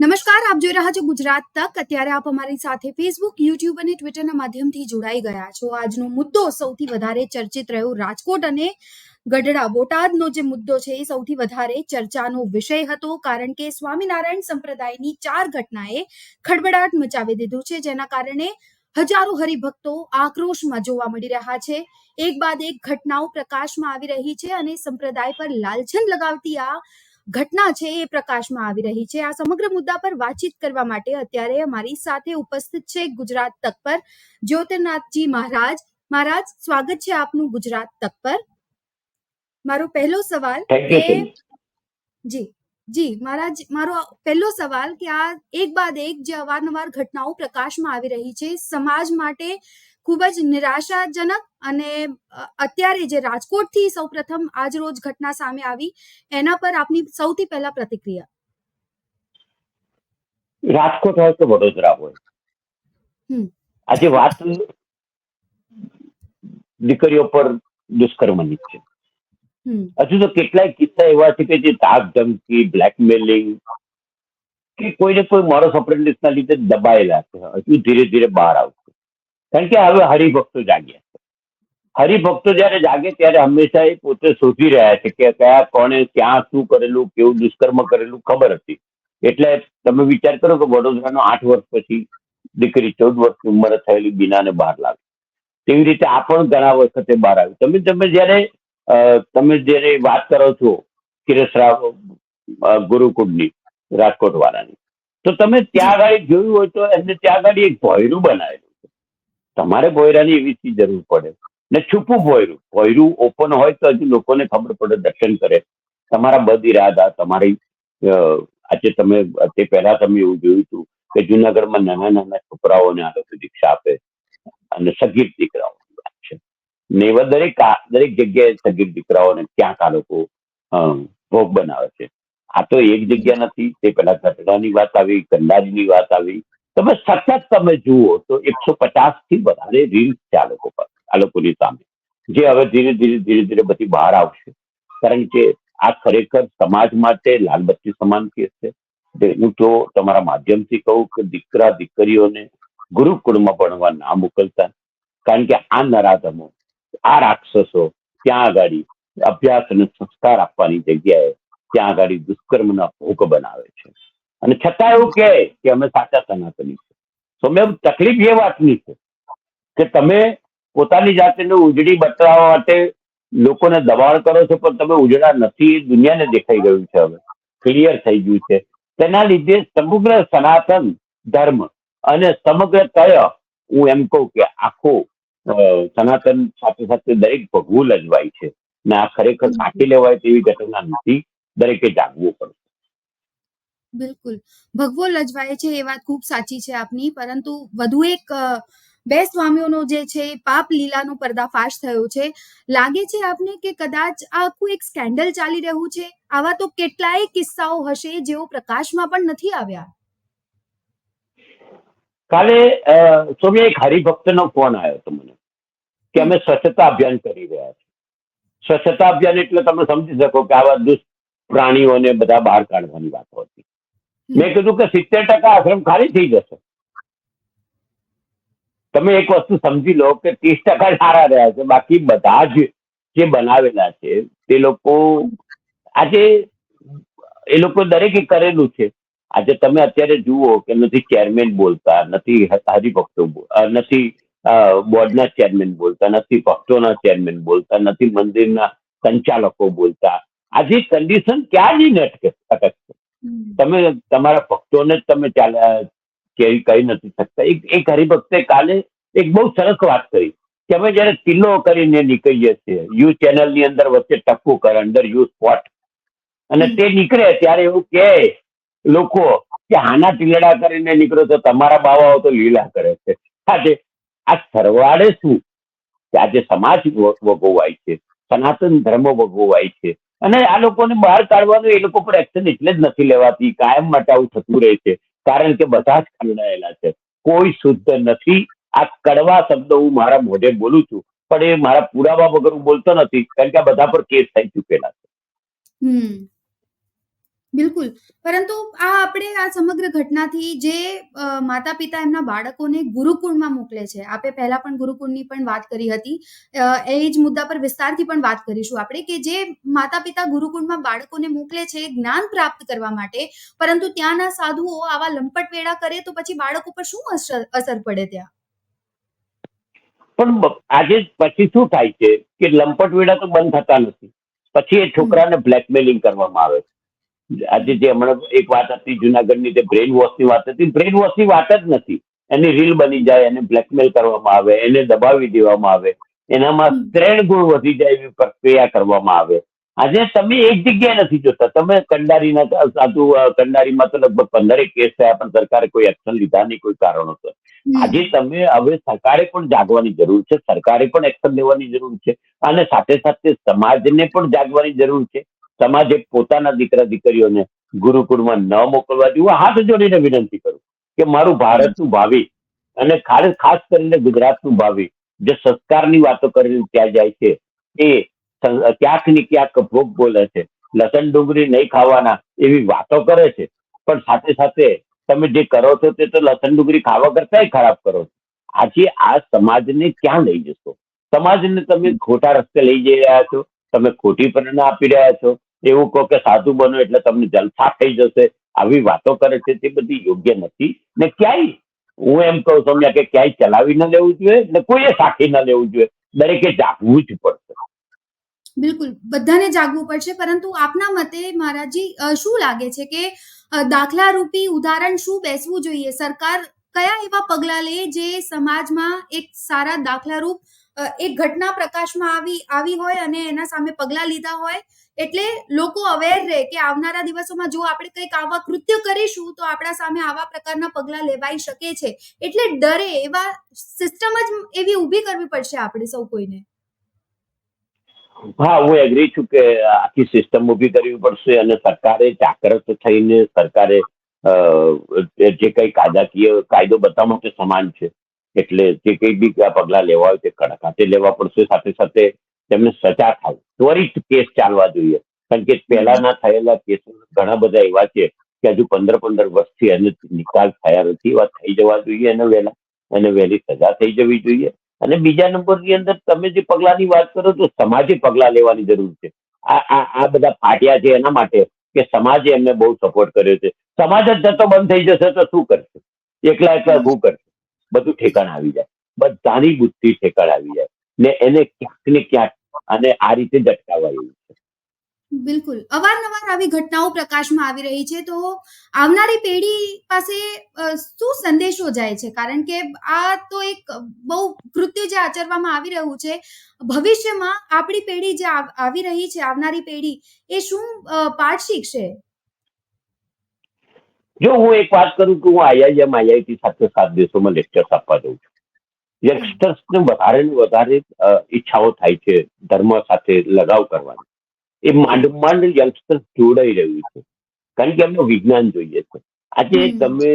નમસ્કાર આપ જોઈ રહ્યા છો ગુજરાત તક અત્યારે આપ અમારી સાથે ફેસબુક યુટ્યુબ અને ટ્વિટરના માધ્યમથી જોડાઈ ગયા છો આજનો મુદ્દો સૌથી વધારે ચર્ચિત રહ્યો રાજકોટ અને ગઢડા બોટાદનો જે મુદ્દો છે એ સૌથી વધારે ચર્ચાનો વિષય હતો કારણ કે સ્વામિનારાયણ સંપ્રદાયની ચાર ઘટનાએ ખળબડાટ મચાવી દીધું છે જેના કારણે હજારો હરિભક્તો આક્રોશમાં જોવા મળી રહ્યા છે એક બાદ એક ઘટનાઓ પ્રકાશમાં આવી રહી છે અને સંપ્રદાય પર લાલછન લગાવતી આ ઘટના છે એ પ્રકાશમાં આવી રહી છે. આ સમગ્ર મુદ્દા પર વાતચીત કરવા માટે અત્યારે અમારી સાથે ઉપસ્થિત છે ગુજરાત તક પર જ્યોતિર્નાથજી મહારાજ. મહારાજ સ્વાગત છે આપનું ગુજરાત તક પર. મારો પહેલો સવાલ જી જી મહારાજ મારો પહેલો સવાલ કે આ એક બાદ એક જે અવારનવાર ઘટનાઓ પ્રકાશમાં આવી રહી છે. સમાજ માટે ખૂબ જ નિરાશાજનક અને અત્યારે જે રાજકોટથી સૌપ્રથમ આજ રોજ ઘટના સામે આવી એના પર આપની સૌથી પહેલા પ્રતિક્રિયા? રાજકોટ હોય કે વડોદરા હોય? આજે વાત દીકરીઓ પર દુષ્કર્મની છે હજુ તો કેટલાય કિસ્સા એવા છે કે જે તાક ધમકી બ્લેકમેલિંગ કે કોઈને કોઈ મોરસ ઓપરેન્ડિસના લીધે દબાયેલા છે. હજુ ધીરે ધીરે બહાર આવશે. કારણ કે હવે હરિભક્તો જાગ્યા છે. હરિભક્તો જ્યારે જાગે ત્યારે હંમેશા એ પોતે શોધી રહ્યા છે કે કયા, કોણે, ક્યાં, શું કરેલું, કેવું દુષ્કર્મ કરેલું ખબર હતી. એટલે તમે વિચાર કરો કે વડોદરાનો આઠ વર્ષ પછી દીકરી ચૌદ વર્ષની ઉંમરે થયેલી બીનાને બહાર લાવી. તેવી રીતે આ પણ ઘણા વખતે બહાર આવ્યું તમે તમે જ્યારે તમે જ્યારે વાત કરો છો કિરસરાવ ગુરુકુળની રાજકોટ વાળાની તો તમે ત્યાં આગળ જોયું હોય તો એમને ત્યાં આગળ એક ભોયરું બનાવેલું. તમારે ભોયરાની એવી શી જરૂર પડે. ને છુપું ભોયરું. ભોયરું ઓપન હોય તો હજુ લોકોને ખબર પડે, દર્શન કરે. તમારા બદ ઇરાદા તમારી આજે તમે, તે પહેલા તમે એવું જોયું હતું કે જુનાગઢમાં નાના નાના છોકરાઓને આ લોકો દીક્ષા આપે અને સગીર દીકરાઓની છે. ને એવા દરેક દરેક જગ્યાએ સગીર દીકરાઓને ક્યાંક આ લોકો ભોગ બનાવે છે. આ તો એક જગ્યા નથી. તે પેલા ગઢડાની વાત આવી કંડારીની વાત આવી. તમે સતત તમે જુઓ તો એકસો પચાસથી વધારે રીલ્સ છે આ લોકો પર, આ લોકોની સામે. જે હવે ધીરે ધીરે ધીરે ધીરે બધી બહાર આવશે. કારણ કે આ ખરેખર સમાજ માટે લાલબત્તી સમાન કેસ છે. હું તો તમારા માધ્યમથી કહું કે દીકરા દીકરીઓને ગુરુકુળમાં ભણવા ના મોકલતા. કારણ કે આ નરાધમો, આ રાક્ષસો ત્યાં આગળ અભ્યાસ અને સંસ્કાર આપવાની જગ્યાએ ત્યાં આગળ દુષ્કર્મના ભોગ બનાવે છે. અને છતાં એવું કહે કે અમે સાચા સનાતની છે તો મેં તકલીફ એ વાતની છે કે તમે પોતાની જાતને ઉજળી બતાવવા માટે લોકોને દબાણ કરો છો, પણ તમે ઉજળા નથી દુનિયાને દેખાઈ ગયું છે હવે. ક્લિયર થઈ ગયું છે. તેના લીધે સમગ્ર સનાતન ધર્મ અને સમગ્ર તય હું એમ કહું કે આખો સનાતન સાથે સાથે દરેક ભગવું લજવાય છે. ને આ ખરેખર કાઢી લેવાય તેવી ઘટના નથી. દરેકે જાગવું પડશે. બિલકુલ. ભગવો લજવાય છે એ વાત ખૂબ સાચી છે આપની પરંતુ વધુ એક બે સ્વામીઓનો જે છે પાપ લીલાનો પર્દાફાશ થયો છે. લાગે છે આપને કે કદાચ આખું એક સ્કેન્ડલ ચાલી રહ્યું છે? આવા તો કેટલાય કિસ્સાઓ હશે જેઓ પ્રકાશમાં પણ નથી આવ્યા. કાલે અ, એક હરિભક્તનો ફોન આવ્યો હતો મને કે અમે સ્વચ્છતા અભિયાન કરી રહ્યા છીએ. સ્વચ્છતા અભિયાન એટલે તમે સમજી શકો કે આવા દુષ્ટ પ્રાણીઓને બધા બહાર કાઢવાની વાતો હતી. મેં કીધું કે સિત્તેર ટકા આશ્રમ ખાલી થઈ જશે. તમે એક વસ્તુ સમજી લો કે ત્રીસ ટકા સારા રહ્યા છે. બાકી બધા જ જે બનાવેલા છે, તે લોકો આજે, એ લોકો દરેકે કરેલું છે. આજે તમે અત્યારે જુઓ કે નથી ચેરમેન બોલતા, નથી હરિભક્તો નથી બોર્ડના ચેરમેન બોલતા, નથી ભક્તોના ચેરમેન બોલતા, નથી મંદિરના સંચાલકો બોલતા. આજે કન્ડિશન ક્યાંની નટકે અટકશે. તમે તમારા ભક્તોને જ તમે ચાલે કહી નથી શકતા. એક એક હરિભક્તે કાલે એક બહુ સરસ વાત કરી કે અમે જયારે કિલ્લો કરીને નીકળીએ છીએ યુ ચેનલની અંદર વચ્ચે ટપકું કરે અંદર યુ સ્પોટ. અને તે નીકળે ત્યારે એવું કે લોકો કે હાના ટીલડા કરીને નીકળો તો તમારા બાવાઓ તો લીલા કરે છે. આજે આ સરવાળે શું? કે આજે સમાજ ભોગવાય છે સનાતન ધર્મ ભોગવાય છે. અને આ લોકોને બહાર કાઢવાનું એ લોકો પર એક્શન એટલે જ નથી લેવાતી. કાયમ માટે આવું થતું રહે છે. કારણ કે બધા જ ખંડાયેલા છે. કોઈ શુદ્ધ નથી. આ કડવા શબ્દો હું મારા મોઢે બોલું છું. પણ એ મારા પુરાવા વગર હું બોલતો નથી. કારણ કે આ બધા પર કેસ થઈ ચૂકેલા છે. બિલકુલ. પરંતુ આ આપણે આ સમગ્ર ઘટનાથી જે માતા પિતા એમના બાળકોને ગુરુકુળમાં મોકલે છે આપે પહેલા પણ ગુરુકુળની પણ વાત કરી હતી એ જ મુદ્દા પર વિસ્તારથી પણ વાત કરીશું આપણે કે જે માતા પિતા ગુરુકુળમાં બાળકોને મોકલે છે જ્ઞાન પ્રાપ્ત કરવા માટે પરંતુ ત્યાંના સાધુઓ આવા લંપટવેળા કરે તો પછી બાળકો પર શું અસર અસર પડે ત્યાં? પણ આજે પછી શું થાય છે કે લંપટ વેળા તો બંધ થતા નથી. પછી એ છોકરાને બ્લેકમેલિંગ કરવામાં આવે છે. આજે જે હમણાં એક વાત હતી જુનાગઢની તે બ્રેન વોશની વાત હતી બ્રેન વોશની વાત જ નથી. એની રીલ બની જાય એને બ્લેકમેલ કરવામાં આવે એને દબાવી દેવામાં આવે એનામાં. ત્રણ ગુણ વધી જાય એવી પ્રક્રિયા કરવામાં આવે. આજે તમે એક જગ્યાએ નથી જોતા. તમે કંડારીના સાધુ કંડારીમાં તો લગભગ પંદરેક કેસ થયા પણ સરકારે કોઈ એક્શન લીધા નહીં કોઈ કારણોસર. આજે તમે હવે સરકારે પણ જાગવાની જરૂર છે સરકારે પણ એક્શન લેવાની જરૂર છે અને સાથે સાથે સમાજને પણ જાગવાની જરૂર છે. સમાજે પોતાના દીકરા દીકરીઓને ગુરુકુળમાં ન મોકલવા જોઈએ. હાથ જોડીને વિનંતી કરું કે મારું ભારતનું ભાવિ અને ખાસ કરીને ગુજરાતનું ભાવિ જે સંસ્કારની વાતો કરીને ત્યાં જાય છે, એ ક્યાંક ક્યાંક ભોગ બોલે છે, લસણ ડુંગળી નહીં ખાવાના એવી વાતો કરે છે. પણ સાથે સાથે તમે જે કરો છો તે તો લસણ ડુંગળી ખાવા કરતાંય ખરાબ કરો છો. આજે આ સમાજને ક્યાં લઈ જશો? સમાજને તમે ખોટા રસ્તે લઈ જઈ રહ્યા છો, તમે ખોટી પ્રેરણા આપી રહ્યા છો એવું કહો કે સાધુ બનો એટલે તમને જલસા થઈ જશે. આવી વાતો કરે છે તે બધી યોગ્ય નથી. ને ક્યાંય, હું એમ કહું તમને કે ક્યાંય ચલાવી ન લેવું જોઈએ ને કોઈએ સાખી ન લેવું જોઈએ. દરેકે જાગવું જ પડશે. બિલકુલ. બધાને જાગવું પડશે. પરંતુ આપના મતે મહારાજજી શું લાગે છે કે દાખલા રૂપી ઉદાહરણ શું બેસવું જોઈએ? સરકાર કયા એવા પગલા લે જે સમાજમાં એક સારા દાખલારૂપ રૂપ એક ઘટના પ્રકાશમાં આવી આવી હોય અને એના સામે પગલા લીધા હોય? એટલે લોકો અવેર રહે કે આવનારા દિવસોમાં જો આપણે કંઈક આવા કૃત્ય કરીશું, તો આપણા સામે આવા પ્રકારના પગલા લેવાઈ શકે છે. એટલે ડરે એવા સિસ્ટમ જ એવી ઊભી કરવી પડશે આપણે સૌ કોઈને. હા, હું એગ્રી છું કે આખી સિસ્ટમ ઊભી કરવી પડશે અને સરકારે જાગૃત થઈને સરકારે જે કઈ કાયદાકીય કાયદો બધા માટે સમાન છે. એટલે જે કઈ બી પગલા લેવા હોય તે કડક હાથે લેવા પડશે. સાથે સાથે તેમને સજા થાય. ત્વરિત કેસ ચાલવા જોઈએ. કારણ કે પહેલાના થયેલા કેસો ઘણા બધા એવા છે કે હજુ પંદર પંદર વર્ષથી એને નિકાલ થયા નથી, એવા થઈ જવા જોઈએ અને વહેલા. અને વહેલી સજા થઈ જવી જોઈએ. અને બીજા નંબરની અંદર તમે જે પગલાની વાત કરો તો સમાજે પગલાં લેવાની જરૂર છે. આ આ બધા ફાટ્યા છે એના માટે કે સમાજે એમને બહુ સપોર્ટ કર્યો છે. સમાજ જ જતો બંધ થઈ જશે તો શું કરશે? એકલા એકલા શું કરશે? બધું ઠેકાણ આવી જાય. બધાની બુદ્ધિ ઠેકાણ આવી જાય. ને એને ક્યાંક ને ક્યાંક અને આ રીતે જ અટકાવવા એવું છે. બિલકુલ. અવારનવાર આવી ઘટનાઓ પ્રકાશમાં આવી રહી છે તો આવનારી પેઢી પાસે શું સંદેશો જાય છે? કારણ કે આ તો એક બહુ કૃત્ય જે આચરવામાં આવી રહ્યું છે ભવિષ્યમાં આપણી પેઢી જે આવી રહી છે આવનારી પેઢી એ શું પાઠ શીખશે? જો હું એક વાત કરું કે હું આઈઆઈએમ આઈઆઈટી સાથે સાત દિવસોમાં લેક્ચર્સ આપવા જઉં છું. યંગસ્ટર્સને વધારે ને વધારે ઈચ્છાઓ થાય છે ધર્મ સાથે લગાવ કરવાની. એ માંડ માંડ યંગસ્ટર્સ જોડાઈ રહ્યું છે. કારણ કે એમને વિજ્ઞાન જોઈએ છે. આજે તમે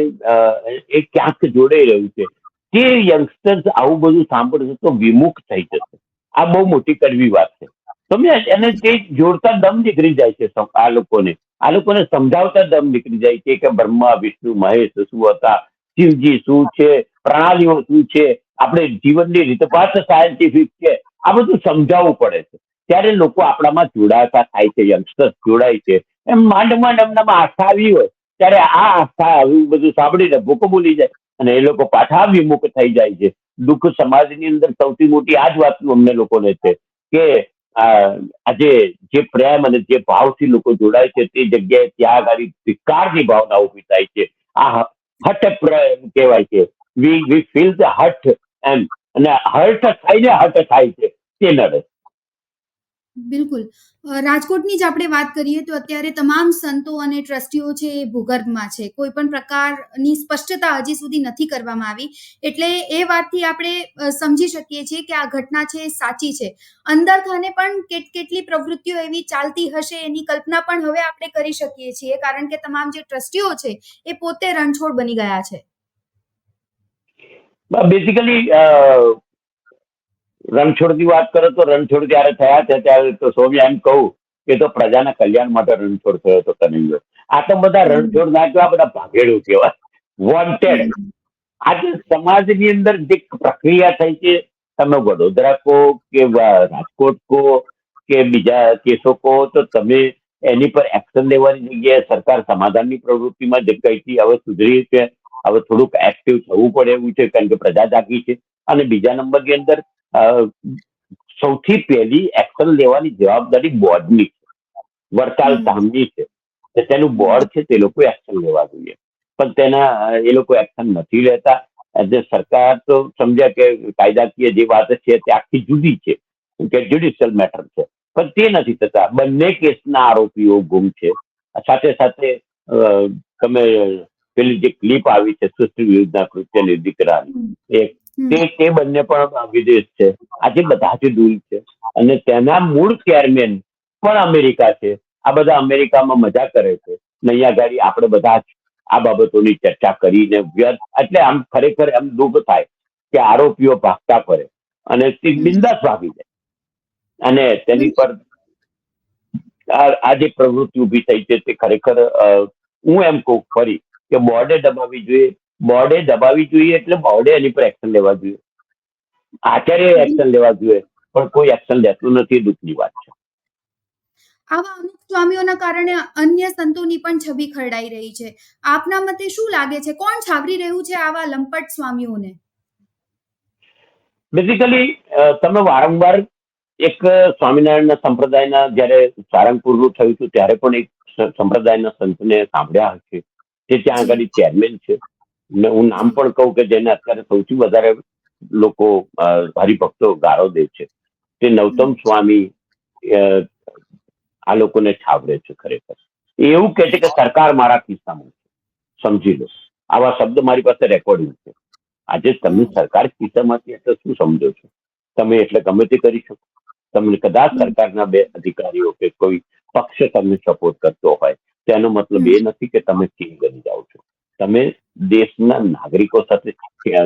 એ ક્યાંક જોડાઈ રહ્યું છે. તે યંગસ્ટર્સ આવું બધું સાંભળશે તો વિમુખ થઈ જશે. આ બહુ મોટી કડવી વાત છે. તમે એને તે જોડતા દમ નીકળી જાય છે આ લોકોને. આ લોકોને સમજાવતા દમ નીકળી જાય છે કે બ્રહ્મા વિષ્ણુ મહેશ શું હતા? શિવજી શું છે? પ્રણાલીઓ શું છે? આપણે જીવનની રીતપાત સાયન્ટિફિક છે. આ બધું સમજાવવું પડે છે. ત્યારે લોકો આપણામાં જોડાતા થાય છે યંગસ્ટર્સ જોડાય છે. એમ માંડ માંડ એમનામાં આસ્થા આવી હોય, ત્યારે આ આસ્થા આવી બધું સાંભળીને ભૂકો બોલી જાય અને એ લોકો પાછા વિમુખ થઈ જાય છે. દુઃખ સમાજની અંદર સૌથી મોટી આ જ વાતનું અમને લોકોને છે કે આજે જે પ્રેમ અને જે ભાવથી લોકો જોડાય છે તે જગ્યાએ ત્યાં આગળ ધિકારની ભાવના ઊભી થાય છે. આ હટ પ્રેમ કહેવાય છે. વી વી ફીલ ધ હઠ એમ અને હર્ટ થાય ને હર્ટ થાય છે, તે નડે. બિલકુલ. રાજકોટની જ આપણે વાત કરીએ તો અત્યારે તમામ સંતો અને ટ્રસ્ટીઓ છે એ ભૂગર્ભમાં છે. કોઈ પણ પ્રકારની સ્પષ્ટતા હજી સુધી નથી કરવામાં આવી. એટલે એ વાતથી આપણે સમજી શકીએ છીએ કે આ ઘટના છે સાચી છે. અંદર ખાને પણ કેટ, કેટલી પ્રવૃત્તિઓ એવી ચાલતી હશે એની કલ્પના પણ હવે આપણે કરી શકીએ છીએ. કારણ કે તમામ જે ટ્રસ્ટીઓ છે એ પોતે રણછોડ બની ગયા છે. બેઝિકલી રણછોડની વાત કરો તો રણછોડ જ્યારે થયા છે ત્યારે તો સૌમ્યા એમ કહું કે તો પ્રજાના કલ્યાણ માટે રણછોડ થયો હતો કનૈયો આ તો બધા રણછોડ ના કહેવા બધા ભાગેડું કહેવાય. વોન્ટેડ આજે સમાજની અંદર જે પ્રક્રિયા થઈ છે, તમે વડોદરા કહો કે રાજકોટ કહો કે બીજા કેસો કહો, તો તમે એની પર એક્શન લેવાની જગ્યાએ સરકાર સમાધાનની પ્રવૃત્તિમાં જે કઈ હવે સુધરી છે હવે થોડુંક એક્ટિવ થવું પડે એવું છે કારણ કે પ્રજા જાગી છે. અને બીજા નંબરની અંદર અ, સૌથી પહેલી એક્શન લેવાની જવાબદારી બોર્ડની છે. વડતાલ ધામની છે. તેનું બોર્ડ છે તે લોકો એક્શન લેવા જોઈએ. પણ તેના એ લોકો એક્શન નથી લેતા. એટલે સરકાર તો સમજ્યા કે કાયદાકીય જે વાત છે તે આખી જુદી છે. કે જ્યુડિશિયલ મેટર છે. પણ તે નથી થતા. બંને કેસના આરોપીઓ ગુમ છે. સાથે સાથે તમે પેલી જે ક્લિપ આવી છે સુશ્રી વિરુદ્ધના કૃત્યની દીકરાની. તે તે બંને પણ વિદેશ છે. આજે બધાથી દૂર છે. અને તેના મૂળ ચેરમેન પણ અમેરિકા છે. આ બધા અમેરિકામાં મજા કરે છે. ને અહીંયા આગળ આપણે બધા આ બાબતોની ચર્ચા કરીને વ્યર્થ એટલે આમ ખરેખર એમ દુઃખ થાય કે આરોપીઓ ભાગતા ફરે અને તે બિંદાસ ભાગી જાય. અને તેની પર આ આ જે પ્રવૃત્તિ ઊભી થઈ છે તે ખરેખર હું એમ કહું ફરી કે બોર્ડે દબાવી જોઈએ. બોર્ડે દબાવી જોઈએ એટલે બોર્ડે એની પર એક્શન લેવા જોઈએ. આચાર્ય એક્શન લેવા જોઈએ. પણ કોઈ એક્શન લેતું નથી દુઃખની વાત છે. આવા અમુક સ્વામીઓના કારણે અન્ય સંતોની પણ છબી ખરડાઈ રહી છે. આપના મતે શું લાગે છે? કોણ છાવરી રહ્યું છે આવા લંપટ સ્વામીઓને? બેઝિકલી તમે વારંવાર એક સ્વામિનારાયણના સંપ્રદાયના જ્યારે સારંગપુરનું થયું હતું ત્યારે પણ એક સંપ્રદાયના સંતને સાંભળ્યા હશે. જે ત્યાં આગળ ચેરમેન છે. ને હું નામ પણ કહું કે જેને અત્યારે સૌથી વધારે લોકો હરિભક્તો ગાળો દે છે. તે નવતમ સ્વામી આ લોકોને છાવરે છે ખરેખર. એવું કહે છે કે સરકાર મારા ખિસ્સામાં છે. સમજી લો. આવા શબ્દ મારી પાસે રેકોર્ડિંગ છે. આજે તમે સરકાર ખિસ્સામાંથી એટલે શું સમજો છો? તમે એટલે ગમે તે કરી શકો. તમને કદાચ સરકારના બે અધિકારીઓ કે કોઈ પક્ષ તમને સપોર્ટ કરતો હોય તેનો મતલબ એ નથી કે તમે કિંગ બની જાઓ છો. તમે દેશના નાગરિકો સાથે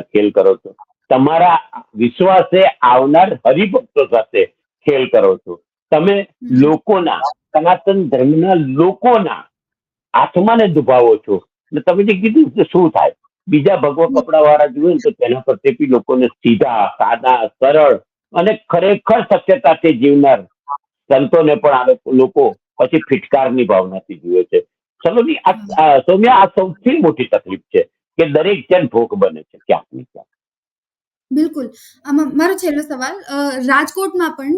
ખેલ કરો છો. તમારા વિશ્વાસે આવનાર હરિભક્તો સાથે ખેલ કરો છો. તમે લોકોના સનાતન ધર્મના લોકોના આત્માને દુભાવો છો. ને તમે જે કીધું કે શું થાય? બીજા ભગવા કપડા વાળા જુએ ને તો તેના પ્રત્યે બી લોકોને સીધા સાદા સરળ અને ખરેખર સત્યતાથી જીવનાર સંતોને પણ આ લોકો પછી ફિટકારની ભાવનાથી જુએ છે. આ- આ, સૌમ્યા, આ સૌથી મોટી તકલીફ છે કે દરેક જણ ભોગ બને છે ક્યાંક ને ક્યાંક. બિલકુલ. આમાં મારો છેલ્લો સવાલ રાજકોટમાં પણ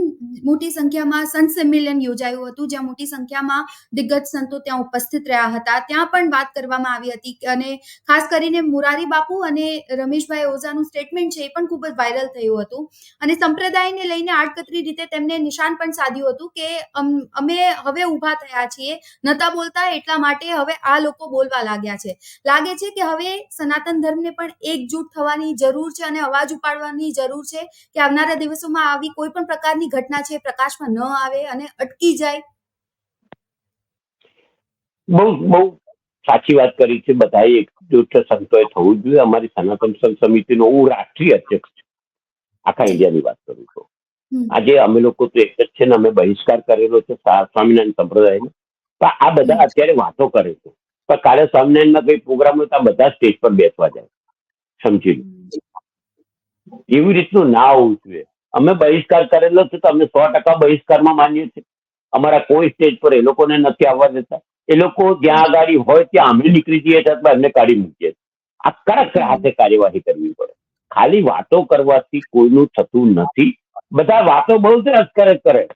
મોટી સંખ્યામાં સંત સંમેલન યોજાયું હતું, જ્યાં મોટી સંખ્યામાં દિગ્ગજ સંતો ત્યાં ઉપસ્થિત રહ્યા હતા. ત્યાં પણ વાત કરવામાં આવી હતી અને ખાસ કરીને મુરારી બાપુ અને રમેશભાઈ ઓઝાનું સ્ટેટમેન્ટ છે એ પણ ખૂબ જ વાયરલ થયું હતું. અને સંપ્રદાયને લઈને આડકતરી રીતે તેમને નિશાન પણ સાધ્યું હતું કે, અમ- અમે હવે ઊભા થયા છીએ, નતા બોલતા એટલા માટે હવે આ લોકો બોલવા લાગ્યા છે. લાગે છે કે હવે સનાતન ધર્મને પણ એકજૂટ થવાની જરૂર છે અને અવાજ ઉપાડવાની જરૂર છે કે આવનારા દિવસોમાં આવી કોઈ પણ પ્રકારની ઘટના છે પ્રકાશમાં ન આવે અને અટકી જાય? બહુ બહુ સાચી વાત કરી છે. બધા એકજૂટ સંતોએ થવું જોઈએ. અમારી સનાતન સંત સમિતિનો હું રાષ્ટ્રીય અધ્યક્ષ છું. આખા ઇન્ડિયાની વાત કરું છું. આજે અમે લોકો તો એક જ છે ને અમે બહિષ્કાર કરેલો છે સ્વા- સ્વામિનારાયણ સંપ્રદાયનો. પણ આ બધા અત્યારે વાતો કરે છે. પણ કાલે સ્વામિનારાયણના કઈ પ્રોગ્રામ હોય તો આ બધા સ્ટેજ પર બેસવા જાય સમજી લો. એવી રીતનું ના હોવું જોઈએ. અમે બહિષ્કાર કરેલો છે તો અમે સો ટકા બહિષ્કારમાં માનીએ છીએ. અમારા કોઈ સ્ટેજ પર એ લોકોને નથી આવવા દેતા. એ લોકો જ્યાં આગળ હોય ત્યાં અમે નીકળી જઈએ છીએ અથવા એમને કાઢી મૂકીએ. આ કડક હાથે કાર્યવાહી કરવી પડે. ખાલી વાતો કરવાથી કોઈનું થતું નથી. બધા વાતો બહુ સરસ કરે કરે.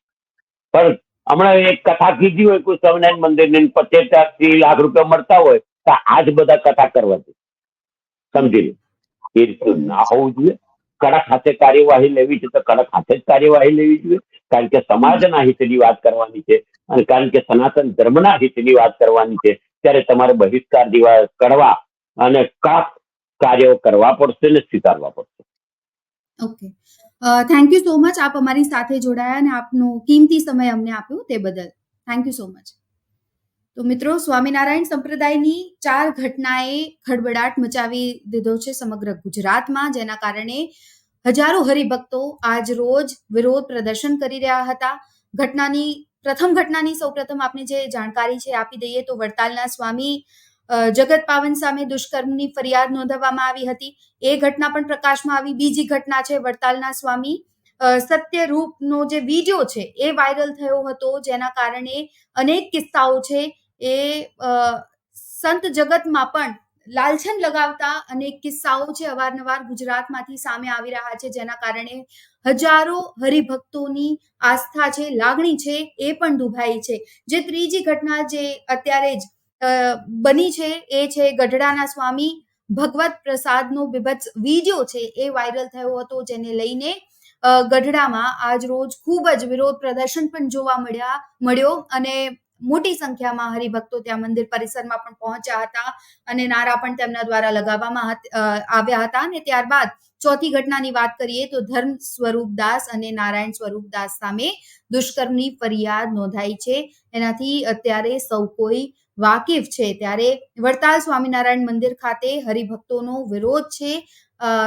પણ હમણાં એક કથા કીધી હોય કોઈ સ્વામિનારાયણ મંદિરની ત્રી લાખ રૂપિયા મળતા હોય તો આજ બધા કથા કરવા દે સમજી લો. એ રીતનું ના હોવું જોઈએ. કડક હાથે કાર્યવાહી લેવી છે તો કડક હાથે જ કાર્યવાહી લેવી જોઈએ. કારણ કે સમાજના હિતની વાત કરવાની છે અને કારણ કે સનાતન ધર્મના હિતની વાત કરવાની છે, ત્યારે તમારે બહિષ્કાર દિવા કરવા અને કાપ કાર્યો કરવા પડશે ને સ્વીકારવા પડશે. Okay thank you so much આપ અમારી સાથે જોડાયા અને આપનો કિંમતી સમય અમને આપ્યો તે બદલ. થેન્ક યુ સો મચ તો મિત્રો સ્વામિનારાયણ સંપ્રદાયની ચાર ઘટનાએ ખળબડાટ મચાવી દીધો છે સમગ્ર ગુજરાતમાં જેના કારણે હજારો હરિભક્તો આજ રોજ વિરોધ પ્રદર્શન કરી રહ્યા હતા. ઘટનાની પ્રથમ ઘટનાની સૌપ્રથમ આપને જે જાણકારી છે આપી દઈએ તો વડતાલના સ્વામી જગત પાવન સામે દુષ્કર્મની ફરિયાદ નોંધવામાં આવી હતી. એ ઘટના પણ પ્રકાશમાં આવી. બીજી ઘટના છે વડતાલના સ્વામી અ, સત્યરૂપનો જે વીડિયો છે એ વાયરલ થયો હતો જેના કારણે અનેક કિસ્સાઓ છે એ સંત જગતમાં પણ લાલછન લગાવતા અનેક કિસ્સાઓ છે અવારનવાર ગુજરાતમાંથી સામે આવી રહ્યા છે, જેના કારણે હજારો હરિભક્તોની આસ્થા છે, લાગણી છે, એ પણ દુભાઈ છે. જે ત્રીજી ઘટના જે અત્યારે જ બની છે, એ છે ગઢડાના સ્વામી ભગવત પ્રસાદનો બીભત્સ વીડિયો છે, એ વાયરલ થયો હતો, જેને લઈને ગઢડામાં આજ રોજ ખૂબ જ વિરોધ પ્રદર્શન પણ જોવા મળ્યા, મળ્યો અને મોટી સંખ્યામાં હરિભક્તો ત્યાં મંદિર પરિસરમાં પણ પહોંચ્યા હતા અને નારા પણ તેમના દ્વારા લગાવવામાં આવ્યા હતા અને ત્યારબાદ ચોથી ઘટનાની વાત કરીએ તો ધર્મ સ્વરૂપદાસ અને નારાયણ સ્વરૂપદાસ સામે દુષ્કર્મની ફરિયાદ નોંધાઈ છે. એનાથી અત્યારે સૌ કોઈ વાકેફ છે. ત્યારે વડતાલ સ્વામિનારાયણ મંદિર ખાતે હરિભક્તોનો વિરોધ છે.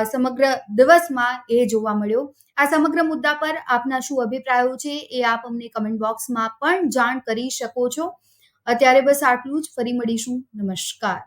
સમગ્ર દિવસમાં એ જોવા મળ્યો. આ સમગ્ર મુદ્દા પર આપના શું અભિપ્રાયો છે એ આપ અમને કમેન્ટ બોક્સમાં પણ જાણ કરી શકો છો. અત્યારે બસ આટલું જ. ફરી મળીશું. નમસ્કાર.